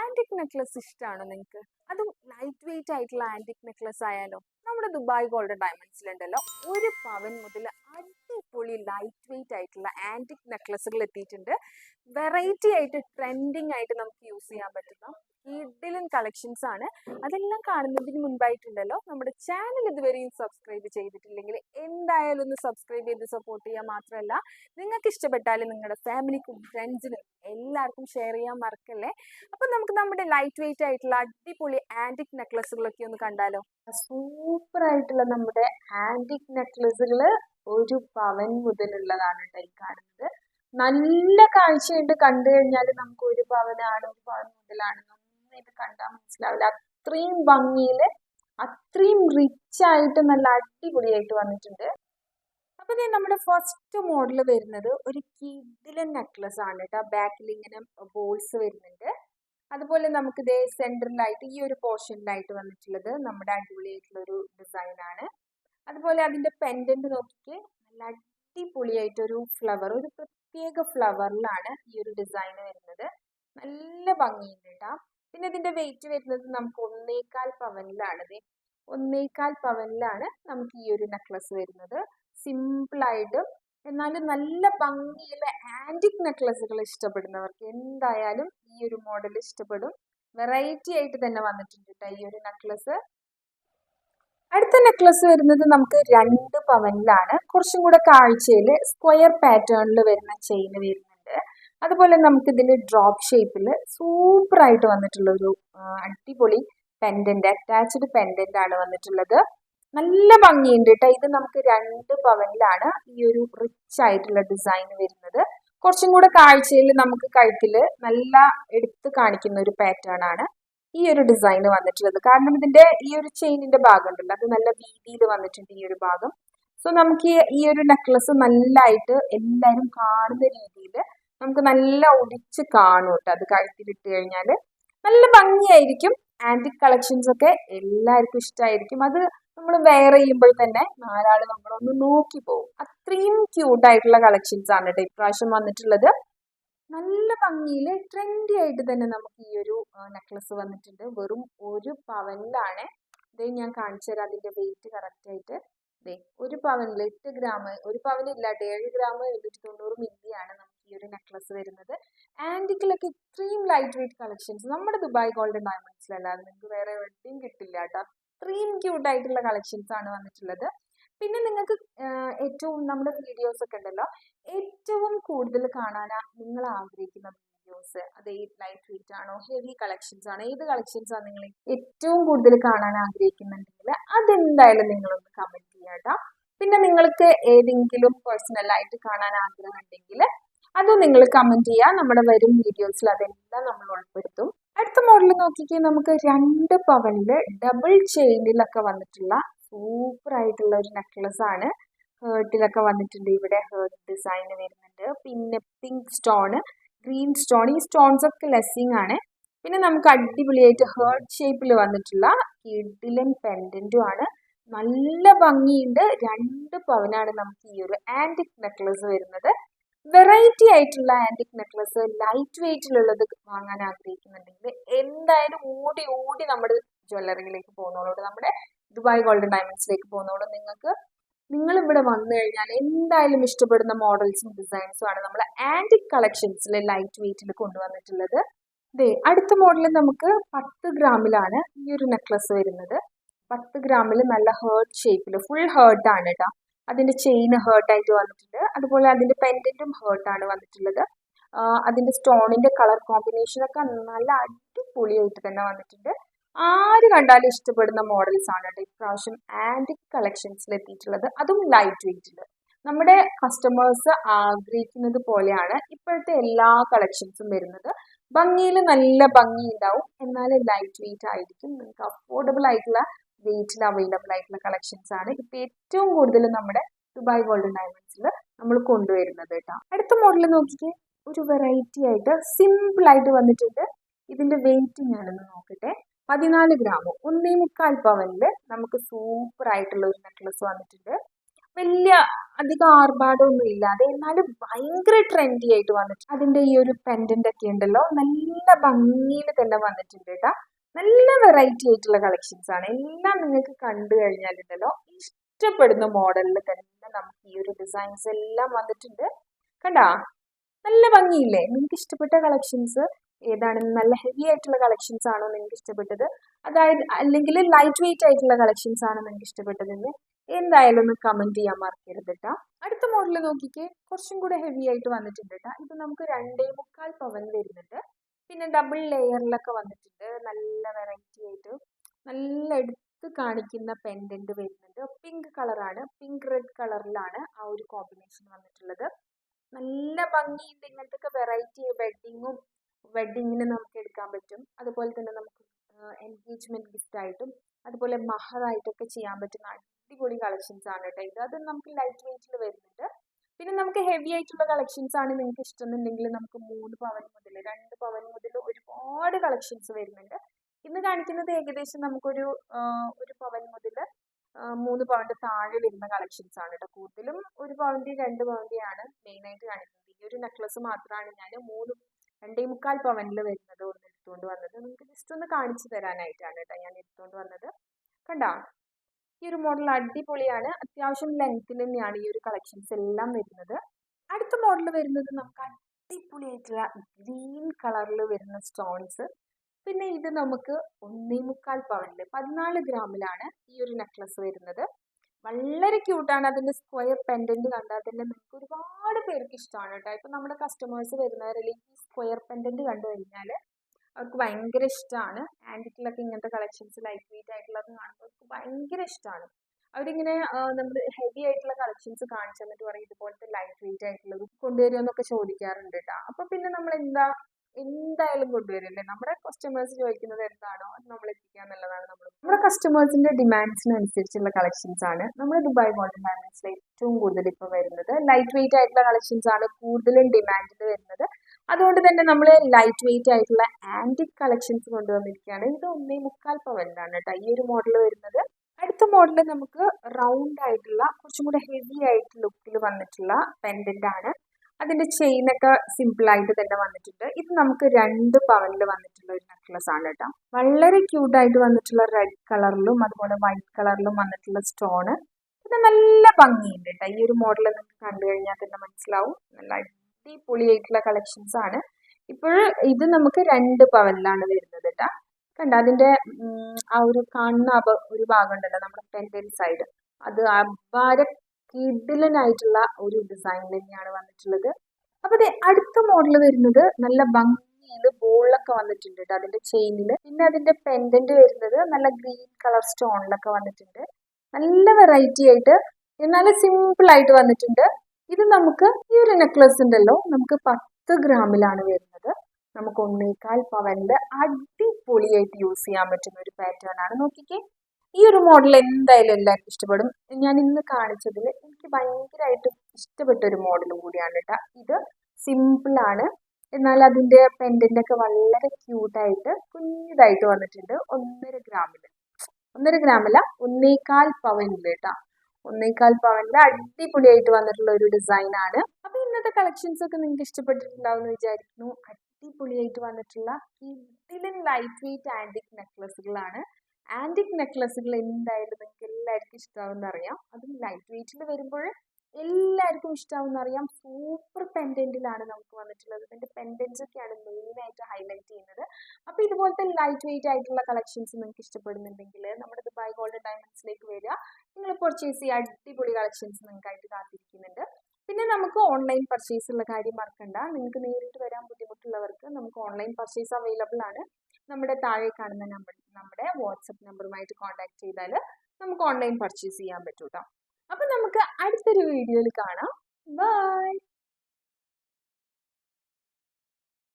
Antique necklace ഇഷ്ടമാണോ നിങ്ങൾക്ക് അതും ലൈറ്റ് വെയിറ്റ് ആയിട്ടുള്ള ആന്റിക് നെക്ലസ് ആയാലോ? നമ്മുടെ ദുബായ് ഗോൾഡ് ഡയമണ്ട്സിലുണ്ടല്ലോ ഒരു പവൻ മുതൽ അടിപൊളി ലൈറ്റ് വെയിറ്റ് ആയിട്ടുള്ള ആന്റിക് നെക്ലസുകൾ എത്തിയിട്ടുണ്ട്. വെറൈറ്റി ആയിട്ട് ട്രെൻഡിങ് ആയിട്ട് നമുക്ക് യൂസ് ചെയ്യാൻ പറ്റുന്ന കിഡിലൻ കളക്ഷൻസ് ആണ്. അതെല്ലാം കാണുന്നതിന് മുൻപായിട്ടുണ്ടല്ലോ നമ്മുടെ ചാനൽ ഇതുവരെയും സബ്സ്ക്രൈബ് ചെയ്തിട്ടില്ലെങ്കിൽ എന്തായാലും ഒന്ന് സബ്സ്ക്രൈബ് ചെയ്ത് സപ്പോർട്ട് ചെയ്യുക മാത്രമല്ല നിങ്ങൾക്ക് ഇഷ്ടപ്പെട്ടാൽ നിങ്ങളുടെ ഫാമിലിക്കും ഫ്രണ്ട്സിനും എല്ലാവർക്കും ഷെയർ ചെയ്യാൻ മറക്കല്ലേ? അപ്പം നമുക്ക് നമ്മുടെ ലൈറ്റ് വെയിറ്റ് ആയിട്ടുള്ള അടിപൊളി ആന്റിക് നെക്ലസുകളൊക്കെ ഒന്ന് കണ്ടാലോ? സൂപ്പർ ആയിട്ടുള്ള നമ്മുടെ ആന്റിക് നെക്ലസുകൾ ഒരു പവൻ മുതലുള്ളതാണ് കേട്ടോ ഈ കാണുന്നത്. നല്ല കാഴ്ചയുണ്ട് കണ്ടു കഴിഞ്ഞാൽ നമുക്ക് ഒരു പവനാണ് ഒരു പവൻ മുതലാണ് ഒന്നും ഇത് കണ്ടാൽ മനസ്സിലാവില്ല. അത്രയും ഭംഗിയിൽ അത്രയും റിച്ച് ആയിട്ട് നല്ല അടിപൊളിയായിട്ട് വന്നിട്ടുണ്ട്. അപ്പൊ ഇത് നമ്മുടെ ഫസ്റ്റ് മോഡൽ വരുന്നത് ഒരു കിഡിലൻ നെക്ലസ് ആണ് കേട്ടോ ബാക്കിൽ ഇങ്ങനെ ബോൾസ് വരുന്നുണ്ട്. അതുപോലെ നമുക്ക് ഇതേ സെന്ററിലായിട്ട് ഈ ഒരു പോർഷനിലായിട്ട് വന്നിട്ടുള്ളത് നമ്മുടെ അടിപൊളിയായിട്ടുള്ള ഒരു ഡിസൈൻ ആണ്. അതുപോലെ അതിന്റെ പെൻഡന്റ് നോക്കിക്കേ നല്ല അടിപൊളിയായിട്ട് ഒരു ഫ്ലവർ ഒരു പ്രത്യേക ഫ്ലവറിലാണ് ഈ ഒരു ഡിസൈൻ വരുന്നത്. നല്ല ഭംഗിയുണ്ട് കേട്ടോ പിന്നെ ഇതിന്റെ വെയിറ്റ് വരുന്നത് നമുക്ക് ഒന്നേകാൽ പവനിലാണ് ഒന്നേകാൽ പവനിലാണ് നമുക്ക് ഈ ഒരു നെക്ലസ് വരുന്നത്. സിമ്പിൾ ആയിട്ട് എന്നാലും നല്ല ഭംഗിയുള്ള ആന്റിക് നെക്ലസുകൾ ഇഷ്ടപ്പെടുന്നവർക്ക് എന്തായാലും ഈ ഒരു മോഡൽ ഇഷ്ടപ്പെടും. വെറൈറ്റി ആയിട്ട് തന്നെ വന്നിട്ടുണ്ട് കേട്ടോ ഈ ഒരു നെക്ലസ് അടുത്ത നെക്ലസ് വരുന്നത് നമുക്ക് രണ്ട് പവനിലാണ്. കുറച്ചും കൂടെ കാഴ്ചയിൽ സ്ക്വയർ പാറ്റേണിൽ വരുന്ന ചെയിൻ വരുന്നുണ്ട് അതുപോലെ നമുക്കിതിൽ ഡ്രോപ്പ് ഷേപ്പിൽ സൂപ്പറായിട്ട് വന്നിട്ടുള്ള ഒരു അടിപൊളി പെൻഡന്റ് അറ്റാച്ച്ഡ് പെൻഡന്റ് ആണ് വന്നിട്ടുള്ളത്. നല്ല ഭംഗിയുണ്ട് കേട്ടോ ഇത് നമുക്ക് രണ്ട് പവനിലാണ് ഈ ഒരു റിച്ച് ആയിട്ടുള്ള ഡിസൈൻ വരുന്നത്. കുറച്ചും കൂടെ കാഴ്ചയിൽ നമുക്ക് കഴുത്തിൽ നല്ല എടുത്ത് കാണിക്കുന്ന ഒരു പാറ്റേൺ ആണ് ഈ ഒരു ഡിസൈൻ വന്നിട്ടുള്ളത്. കാരണം ഇതിന്റെ ഈ ഒരു ചെയിനിന്റെ ഭാഗം ഉണ്ടല്ലോ അത് നല്ല വീതിയിൽ വന്നിട്ടുണ്ട് ഈ ഒരു ഭാഗം. സോ നമുക്ക് ഈ ഒരു നെക്ലസ് നല്ലതായിട്ട് എല്ലാവരും കാണുന്ന രീതിയിൽ നമുക്ക് നല്ല ഒടിച്ച് കാണും കേട്ടോ അത് കഴുത്തിലിട്ട് കഴിഞ്ഞാൽ നല്ല ഭംഗിയായിരിക്കും. ആന്റിക് കളക്ഷൻസ് ഒക്കെ എല്ലാവർക്കും ഇഷ്ടമായിരിക്കും അത് നമ്മൾ വെയർ ചെയ്യുമ്പോൾ തന്നെ നാലാൾ നമ്മളൊന്ന് നോക്കി പോകും അത്രയും ക്യൂട്ട് ആയിട്ടുള്ള കളക്ഷൻസ് ആണ് കേട്ടോ ഇപ്രാവശ്യം വന്നിട്ടുള്ളത്. നല്ല ഭംഗിയിൽ ട്രെൻഡി ആയിട്ട് തന്നെ നമുക്ക് ഈ ഒരു നെക്ലസ് വന്നിട്ടുണ്ട്. വെറും ഒരു പവനിലാണ്. ഇത് ഞാൻ കാണിച്ചു തരാം അതിന്റെ വെയിറ്റ് കറക്റ്റ് ആയിട്ട്. ദേ ഒരു പവനിൽ എട്ട് ഗ്രാം ഒരു പവനില്ല കേട്ടോ ഏഴ് ഗ്രാം എഴുന്നൂറ്റി തൊണ്ണൂറ് മില്ലിയാണ് ഒരു നെക്ലസ് വരുന്നത്. ആന്റിക്കിലൊക്കെ ഇത്രയും ലൈറ്റ് വെയിറ്റ് കളക്ഷൻസ് നമ്മുടെ ദുബായ് ഗോൾഡൻ ഡയമണ്ട്സിലല്ലാതെ നിങ്ങൾക്ക് വേറെ എവിടെയും കിട്ടില്ല കേട്ടോ. അത്രയും ക്യൂട്ട് ആയിട്ടുള്ള കളക്ഷൻസ് ആണ് വന്നിട്ടുള്ളത്. പിന്നെ നിങ്ങൾക്ക് ഏറ്റവും നമ്മുടെ വീഡിയോസ് ഒക്കെ ഉണ്ടല്ലോ. ഏറ്റവും കൂടുതൽ കാണാനാ നിങ്ങൾ ആഗ്രഹിക്കുന്ന വീഡിയോസ് അത് ഏത് ലൈറ്റ് വെയിറ്റ് ആണോ ഹെവി കളക്ഷൻസ് ആണോ ഏത് കളക്ഷൻസ് ആണ് നിങ്ങൾ ഏറ്റവും കൂടുതൽ കാണാൻ ആഗ്രഹിക്കുന്നുണ്ടെങ്കിൽ അതെന്തായാലും നിങ്ങളൊന്ന് കമന്റ് ചെയ്യാം കേട്ടോ. പിന്നെ നിങ്ങൾക്ക് ഏതെങ്കിലും പേഴ്സണലായിട്ട് കാണാൻ ആഗ്രഹം ഉണ്ടെങ്കിൽ അതും നിങ്ങൾ കമന്റ് ചെയ്യുക നമ്മുടെ വരും വീഡിയോസിൽ അതെല്ലാം നമ്മൾ ഉൾപ്പെടുത്തും. അടുത്ത മോഡൽ നോക്കിക്കേ നമുക്ക് രണ്ട് പവനിൽ ഡബിൾ ചെയിനിലൊക്കെ വന്നിട്ടുള്ള സൂപ്പർ ആയിട്ടുള്ള ഒരു നെക്ലസ് ആണ്. ഹേർട്ടിലൊക്കെ വന്നിട്ടുണ്ട്. ഇവിടെ ഹേർട്ട് ഡിസൈൻ വരുന്നുണ്ട്. പിന്നെ പിങ്ക് സ്റ്റോൺ ഗ്രീൻ സ്റ്റോൺ ഈ സ്റ്റോൺസ് ഒക്കെ ലെസ്സിങ് ആണ്. പിന്നെ നമുക്ക് അടിപൊളിയായിട്ട് ഹേർട്ട് ഷേപ്പിൽ വന്നിട്ടുള്ള കിഡിലൻ പെൻഡന്റും ആണ്. നല്ല ഭംഗിയുണ്ട്. രണ്ട് പവനാണ് നമുക്ക് ഈ ഒരു ആന്റിക് നെക്ലസ് വരുന്നത്. വെറൈറ്റി ആയിട്ടുള്ള ആന്റിക് നെക്ലസ് ലൈറ്റ് വെയിറ്റിലുള്ളത് വാങ്ങാൻ ആഗ്രഹിക്കുന്നുണ്ടെങ്കിൽ എന്തായാലും ഓടി ഓടി നമ്മുടെ ജ്വല്ലറിയിലേക്ക് പോകുന്നതോട് നമ്മുടെ ദുബായ് ഗോൾഡൻ ഡയമണ്ട്സിലേക്ക് പോകുന്നതോട് നിങ്ങൾക്ക് നിങ്ങൾ ഇവിടെ വന്നു കഴിഞ്ഞാൽ എന്തായാലും ഇഷ്ടപ്പെടുന്ന മോഡൽസും ഡിസൈൻസും ആണ് നമ്മൾ ആന്റിക് കളക്ഷൻസിൽ ലൈറ്റ് വെയിറ്റിൽ കൊണ്ടുവന്നിട്ടുള്ളത്. ദേ അടുത്ത മോഡൽ നമുക്ക് പത്ത് ഗ്രാമിലാണ് ഈ ഒരു നെക്ലസ് വരുന്നത്. പത്ത് ഗ്രാമിൽ നല്ല ഹേർട്ട് ഷേപ്പിൽ ഫുൾ ഹേർട്ട് ആണ് കേട്ടോ അതിന്റെ ചെയിൻ ഹേർട്ട് ആയിട്ട് വന്നിട്ടുണ്ട്. അതുപോലെ പെൻഡന്റും ഹേർട്ട് ആണ് വന്നിട്ടുള്ളത്. അതിന്റെ അതിന്റെ സ്റ്റോണിന്റെ കളർ കോമ്പിനേഷൻ ഒക്കെ നല്ല അടിപൊളിയായിട്ട് തന്നെ വന്നിട്ടുണ്ട്. ആര് കണ്ടാലും ഇഷ്ടപ്പെടുന്ന മോഡൽസ് ആണ് കേട്ടോ ഇപ്രാവശ്യം ആന്റിക് കളക്ഷൻസിൽ എത്തിയിട്ടുള്ളത്. അതും ലൈറ്റ് വെയിറ്റിൽ നമ്മുടെ കസ്റ്റമേഴ്സ് ആഗ്രഹിക്കുന്നത് പോലെയാണ് ഇപ്പോഴത്തെ എല്ലാ കളക്ഷൻസും വരുന്നത്. ഭംഗിയിൽ നല്ല ഭംഗി ഉണ്ടാവും. എന്നാൽ ലൈറ്റ് വെയിറ്റ് ആയിരിക്കും. നിങ്ങൾക്ക് അഫോർഡബിൾ ആയിട്ടുള്ള വെയിറ്റിൽ അവൈലബിൾ ആയിട്ടുള്ള കളക്ഷൻസ് ആണ്. ഇപ്പൊ ഏറ്റവും കൂടുതൽ നമ്മുടെ ദുബായ് ഗോൾഡൻ ഡയമണ്ട്സിൽ നമ്മൾ കൊണ്ടുവരുന്നത് കേട്ടോ. അടുത്ത മോഡൽ നോക്കിക്കേ. ഒരു വെറൈറ്റി ആയിട്ട് സിമ്പിൾ ആയിട്ട് വന്നിട്ടുണ്ട്. ഇതിന്റെ വെയിറ്റ് ഞാനൊന്ന് നോക്കട്ടെ. പതിനാല് ഗ്രാം ഒന്നേ മുക്കാൽ പവനിൽ നമുക്ക് സൂപ്പർ ആയിട്ടുള്ള ഒരു നെക്ലസ് വന്നിട്ടുണ്ട്. വലിയ അധികം ആർഭാടമൊന്നും ഇല്ലാതെ എന്നാലും ഭയങ്കര ട്രെൻഡി ആയിട്ട് വന്നിട്ടുണ്ട്. അതിന്റെ ഈ ഒരു പെൻഡന്റ് ഒക്കെ ഉണ്ടല്ലോ. നല്ല ഭംഗിയിൽ തന്നെ വന്നിട്ടുണ്ട് കേട്ടാ. നല്ല വെറൈറ്റി ആയിട്ടുള്ള കളക്ഷൻസ് ആണ്. എല്ലാം നിങ്ങൾക്ക് കണ്ടു കഴിഞ്ഞാലുണ്ടല്ലോ. ഇഷ്ടപ്പെടുന്ന മോഡലിൽ തന്നെ നമുക്ക് ഈ ഒരു ഡിസൈൻസ് എല്ലാം വന്നിട്ടുണ്ട്. കണ്ടാ? നല്ല ഭംഗിയില്ലേ? നിങ്ങൾക്ക് ഇഷ്ടപ്പെട്ട കളക്ഷൻസ് ഏതാണ് നല്ല ഹെവി ആയിട്ടുള്ള കളക്ഷൻസ് ആണോ നിങ്ങൾക്ക് ഇഷ്ടപ്പെട്ടത്? അതായത് അല്ലെങ്കിൽ ലൈറ്റ് വെയിറ്റ് ആയിട്ടുള്ള കളക്ഷൻസ് ആണോ നിങ്ങൾക്ക് ഇഷ്ടപ്പെട്ടതെന്ന് എന്തായാലും ഒന്ന് കമന്റ് ചെയ്യാൻ മറക്കരുത് കേട്ടോ അടുത്ത മോഡൽ നോക്കിക്കേ. കുറച്ചും കൂടെ ഹെവി ആയിട്ട് വന്നിട്ടുണ്ട് കേട്ടോ ഇത് നമുക്ക് രണ്ടേ മുക്കാൽ പവൻ വരുന്നുണ്ട്. പിന്നെ ഡബിൾ ലെയറിലൊക്കെ വന്നിട്ടുണ്ട്. നല്ല വെറൈറ്റി ആയിട്ട്. നല്ല എടുത്ത് കാണിക്കുന്ന പെൻഡന്റ് വരുന്നുണ്ട് പിങ്ക് കളറാണ് പിങ്ക് റെഡ് കളറിലാണ് ആ ഒരു കോമ്പിനേഷൻ വന്നിട്ടുള്ളത്. നല്ല ഭംഗിയുണ്ട്. ഇങ്ങനത്തെ വെറൈറ്റി വെഡിങ്ങും വെഡിങ്ങിന് നമുക്ക് എടുക്കാൻ പറ്റും. അതുപോലെ തന്നെ നമുക്ക് എൻഗേജ്മെന്റ് ഗിഫ്റ്റ് ആയിട്ടും അതുപോലെ മഹറായിട്ടൊക്കെ ചെയ്യാൻ പറ്റുന്ന അടിപൊളി കളക്ഷൻസ് ആണ് കേട്ടോ ഇത്. അത് നമുക്ക് ലൈറ്റ് വെയിറ്റിൽ വരുന്നുണ്ട്. പിന്നെ നമുക്ക് ഹെവി ആയിട്ടുള്ള കളക്ഷൻസ് ആണ് നിങ്ങൾക്ക് ഇഷ്ടമെന്നുണ്ടെങ്കിൽ നമുക്ക് മൂന്ന് പവൻ മുതൽ രണ്ട് പവൻ മുതൽ ഒരുപാട് കളക്ഷൻസ് വരുന്നുണ്ട്. ഇന്ന് കാണിക്കുന്നത് ഏകദേശം നമുക്കൊരു ഒരു പവൻ മുതൽ മൂന്ന് പവന്റെ താഴെ വരുന്ന കളക്ഷൻസ് ആണ് കേട്ടോ കൂടുതലും ഒരു പവന്റെ രണ്ട് പവന്റെയാണ് മെയിനായിട്ട് കാണിക്കുന്നത്. ഈ ഒരു നെക്ലസ് മാത്രമാണ് ഞാൻ മൂന്ന് രണ്ടേ മുക്കാൽ പവനിൽ വരുന്നത് ഒന്ന് എടുത്തുകൊണ്ട് വന്നത്. നിങ്ങൾക്ക് ജസ്റ്റ് ഒന്ന് കാണിച്ചു തരാനായിട്ടാണ് കേട്ടോ ഞാൻ എടുത്തുകൊണ്ട് വന്നത്. കണ്ടോ? ഈ ഒരു മോഡൽ അടിപൊളിയാണ്. അത്യാവശ്യം ലെങ്ത്തിൽ തന്നെയാണ് ഈ ഒരു കളക്ഷൻസ് എല്ലാം വരുന്നത്. അടുത്ത മോഡൽ വരുന്നത് നമുക്ക് അടിപൊളിയായിട്ടുള്ള ഗ്രീൻ കളറിൽ വരുന്ന സ്റ്റോൺസ് പിന്നെ ഇത് നമുക്ക് ഒന്നേ മുക്കാൽ പവനിൽ പതിനാല് ഗ്രാമിലാണ് ഈ ഒരു നെക്ലസ് വരുന്നത്. വളരെ ക്യൂട്ടാണ് അതിന്റെ സ്ക്വയർ പെൻഡന്റ് കണ്ടാൽ തന്നെ നമുക്ക് ഒരുപാട് പേർക്ക് ഇഷ്ടമാണ് കേട്ടോ. ഇപ്പം നമ്മുടെ കസ്റ്റമേഴ്സ് വരുന്നവരിൽ ഈ സ്ക്വയർ പെൻഡന്റ് കണ്ടു കഴിഞ്ഞാൽ അവർക്ക് ഭയങ്കര ഇഷ്ടമാണ് ആന്റിക്കിലൊക്കെ ഇങ്ങനത്തെ കളക്ഷൻസ് ലൈറ്റ് വെയിറ്റ് ആയിട്ടുള്ളത് കാണുമ്പോൾ അവർക്ക് ഭയങ്കര ഇഷ്ടമാണ് അവരിങ്ങനെ നമ്മൾ ഹെവി ആയിട്ടുള്ള കളക്ഷൻസ് കാണിച്ചു തന്നിട്ട് പറയും ഇതുപോലത്തെ ലൈറ്റ് വെയിറ്റ് ആയിട്ടുള്ളത് കൊണ്ടുവരുമെന്നൊക്കെ ചോദിക്കാറുണ്ട് കേട്ടോ അപ്പോൾ പിന്നെ നമ്മൾ എന്താ എന്തായാലും കൊണ്ടുവരില്ലേ? നമ്മുടെ കസ്റ്റമേഴ്സ് ചോദിക്കുന്നത് എന്താണോ അത് നമ്മൾ എത്തിക്കുക എന്നുള്ളതാണ് നമ്മൾ നമ്മുടെ കസ്റ്റമേഴ്സിന്റെ ഡിമാൻഡ്സിനനുസരിച്ചുള്ള കളക്ഷൻസ് ആണ്. നമ്മൾ ദുബായ് ഗോൾഡൻ ഡയമണ്ട്സിൽ ഏറ്റവും കൂടുതൽ ഇപ്പോൾ വരുന്നത്. ലൈറ്റ് വെയിറ്റ് ആയിട്ടുള്ള കളക്ഷൻസ് ആണ് കൂടുതലും ഡിമാൻഡിൽ വരുന്നത്. അതുകൊണ്ട് തന്നെ നമ്മൾ ലൈറ്റ് വെയിറ്റ് ആയിട്ടുള്ള ആന്റിക് കളക്ഷൻസ് കൊണ്ടുവന്നിരിക്കുകയാണ്. ഇത് ഒന്നേ മുക്കാൽ പവനിലാണ് കേട്ടോ. ഈ ഒരു മോഡൽ വരുന്നത്. അടുത്ത മോഡൽ നമുക്ക് റൗണ്ട് ആയിട്ടുള്ള കുറച്ചും കൂടെ ഹെവി ആയിട്ട് ലുക്കിൽ വന്നിട്ടുള്ള പെൻഡന്റ് ആണ്. അതിന്റെ ചെയിനൊക്കെ സിമ്പിൾ ആയിട്ട് തന്നെ വന്നിട്ടുണ്ട്. ഇത് നമുക്ക് രണ്ട് പവനിൽ വന്നിട്ടുള്ള ഒരു നെക്ലസ് ആണ് കേട്ടോ. വളരെ ക്യൂട്ടായിട്ട് വന്നിട്ടുള്ള റെഡ് കളറിലും അതുപോലെ വൈറ്റ് കളറിലും വന്നിട്ടുള്ള സ്റ്റോണ് പിന്നെ നല്ല ഭംഗിയുണ്ട് കേട്ടോ. ഈ ഒരു മോഡൽ നിങ്ങൾക്ക് കണ്ടു കഴിഞ്ഞാൽ തന്നെ മനസ്സിലാവും. നല്ല അടിപൊളിയായിട്ടുള്ള കളക്ഷൻസ് ആണ്. ഇപ്പോൾ ഇത് നമുക്ക് രണ്ട് പവനിലാണ് വരുന്നത് കേട്ടോ കണ്ട? അതിന്റെ ആ ഒരു കാണുന്ന ഒരു ഭാഗം ഉണ്ടല്ലോ നമ്മുടെ പെൻഡന്റ് സൈഡ് അത് അപാര കിഡിലനായിട്ടുള്ള ഒരു ഡിസൈൻ തന്നെയാണ് വന്നിട്ടുള്ളത്. അപ്പൊ അതെ അടുത്ത മോഡൽ വരുന്നത് നല്ല ഭംഗിയിൽ ബോളിലൊക്കെ വന്നിട്ടുണ്ട് കേട്ടോ അതിന്റെ ചെയിനിൽ പിന്നെ അതിന്റെ പെൻഡന്റ് വരുന്നത് നല്ല ഗ്രീൻ കളർ സ്റ്റോണിലൊക്കെ വന്നിട്ടുണ്ട്. നല്ല വെറൈറ്റി ആയിട്ട് എന്നാൽ സിമ്പിൾ ആയിട്ട് വന്നിട്ടുണ്ട്. ഇത് നമുക്ക് ഈ ഒരു നെക്ലസ് ഉണ്ടല്ലോ നമുക്ക് പത്ത് ഗ്രാമിലാണ് വരുന്നത്. നമുക്ക് ഒന്നേകാൽ പവനിൽ അടിപൊളിയായിട്ട് യൂസ് ചെയ്യാൻ പറ്റുന്ന ഒരു പാറ്റേൺ ആണ്. നോക്കിക്കേ ഈ ഒരു മോഡൽ എന്തായാലും എല്ലാവർക്കും ഇഷ്ടപ്പെടും. ഞാൻ ഇന്ന് കാണിച്ചതിൽ എനിക്ക് ഭയങ്കരമായിട്ട് ഇഷ്ടപ്പെട്ട ഒരു മോഡൽ കൂടിയാണ് കേട്ടോ. ഇത് സിമ്പിൾ ആണ്. എന്നാൽ അതിന്റെ പെൻഡന്റ് ഒക്കെ വളരെ ക്യൂട്ടായിട്ട് കുഞ്ഞിതായിട്ട് വന്നിട്ടുണ്ട്. ഒന്നര ഗ്രാമിൽ ഒന്നര ഗ്രാമല്ല ഒന്നേകാൽ പവനിൽ കേട്ടോ. ഒന്നേകാൽ പവനിൽ അടിപൊളിയായിട്ട് വന്നിട്ടുള്ള ഒരു ഡിസൈൻ ആണ്. അപ്പൊ ഇന്നത്തെ കളക്ഷൻസ് ഒക്കെ നിങ്ങൾക്ക് ഇഷ്ടപ്പെട്ടിട്ടുണ്ടാവും എന്ന് വിചാരിക്കുന്നു. അടിപൊളിയായിട്ട് വന്നിട്ടുള്ള ഇതിലും ലൈറ്റ് വെയിറ്റ് ആന്റിക് നെക്ലസുകളാണ് ആന്റിക് നെക്ലസുകൾ എന്തായാലും നിങ്ങൾക്ക് എല്ലാവർക്കും ഇഷ്ടമാവുമെന്ന് അറിയാം. അതും ലൈറ്റ് വെയിറ്റിൽ വരുമ്പോൾ എല്ലാവർക്കും ഇഷ്ടമാവുമെന്ന് അറിയാം. സൂപ്പർ പെൻഡന്റിലാണ് നമുക്ക് വന്നിട്ടുള്ളത്. ഇതിന്റെ പെൻഡൻസ് ഒക്കെയാണ് മെയിനായിട്ട് ഹൈലൈറ്റ് ചെയ്യുന്നത്. അപ്പോൾ ഇതുപോലത്തെ ലൈറ്റ് വെയിറ്റ് ആയിട്ടുള്ള കളക്ഷൻസ് നിങ്ങൾക്ക് ഇഷ്ടപ്പെടുന്നുണ്ടെങ്കിൽ നമ്മുടെ ദുബായ് ഗോൾഡ് ഡയമണ്ട്സിലേക്ക് വരിക. നിങ്ങൾ പർച്ചേസ് ചെയ്യുക അടിപൊളി കളക്ഷൻസ് നിങ്ങൾക്കായിട്ട് കാത്തിരിക്കുന്നുണ്ട്. പിന്നെ നമുക്ക് ഓൺലൈൻ പർച്ചേസ് ഉള്ള കാര്യം മറക്കണ്ട. നിങ്ങൾക്ക് നേരിട്ട് വരാൻ ബുദ്ധിമുട്ടുള്ളവർക്ക് നമുക്ക് ഓൺലൈൻ പർച്ചേസ് അവൈലബിൾ ആണ്. നമ്മുടെ താഴെ കാണുന്ന നമ്പർ നമ്മുടെ വാട്സപ്പ് നമ്പറുമായിട്ട് കോൺടാക്ട് ചെയ്താൽ നമുക്ക് ഓൺലൈൻ പർച്ചേസ് ചെയ്യാൻ പറ്റൂട്ടോ. അപ്പം നമുക്ക് അടുത്തൊരു വീഡിയോയിൽ കാണാം. ബൈ